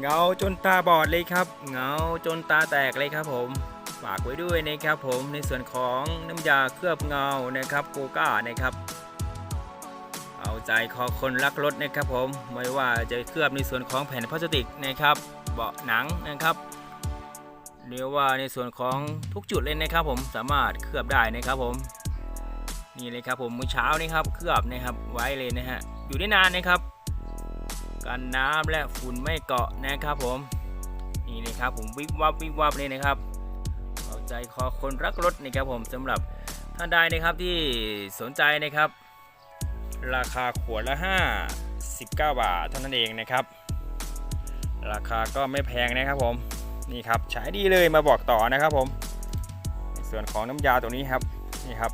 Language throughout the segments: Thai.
เงาจนตาบอดเลยครับ เงาจนตาแตกเลยครับผมฝากไว้ด้วยนะครับผมในส่วนของน้ำยาเคลือบเงานะครับโกก้านะครับเอาใจคอคนรักรถนะครับผมไม่ว่าจะเคลือบในส่วนของแผ่นพลาสติกนะครับ เบาะหนังนะครับเรียกว่าในส่วนของทุกจุดเลยนะครับผมสามารถเคลือบได้นะครับผมนี่เลยครับผมมื้อเช้านี่ครับเคลือบนะครับไว้เลยนะฮะอยู่ได้นานนะครับ กันน้ำและฝุ่นไม่เกาะนะครับผมนี่นะครับผมวิบวับวิบวับเลยนะครับเอาใจคอคนรักรถนะครับผมสำหรับท่านใดนะครับที่สนใจนะครับ ราคาขวดละ59 บาทเท่านั้นเองนะครับ ราคาก็ไม่แพงนะครับผมนี่ครับใช้ดีเลยมาบอกต่อนะครับผมในส่วนของน้ำยาตัวนี้ครับนี่ครับ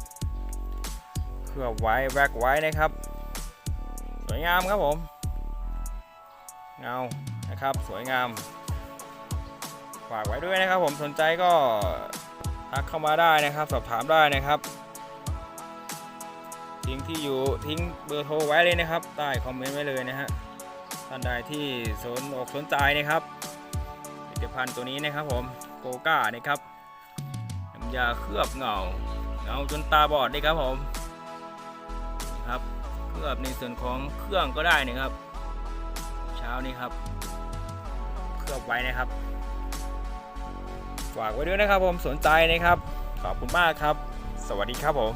เคลือบไว้แวกไว้นะครับ สวยงามครับผม เงานะครับสวยงาม ฝากไว้ด้วยนะครับผมสนใจก็ทักเข้ามาได้นะครับ สอบถามได้นะครับทิ้งที่อยู่ทิ้งเบอร์โทรไว้เลยนะครับ ใต้คอมเมนต์ไว้เลยนะฮะท่านใดที่สนอกสนใจนะครับผลิตภัณฑ์ตัวนี้นะครับผมโกก้านะครับน้ำยาเคลือบเงาเงาจนตาบอดเลยครับผมครับเคลือบในส่วนของเครื่องก็ได้นะครับ นี้ครับ เคลือบไว้นะครับ ฝากไว้ด้วยนะครับผมสนใจนะครับ ขอบคุณมากครับ สวัสดีครับผม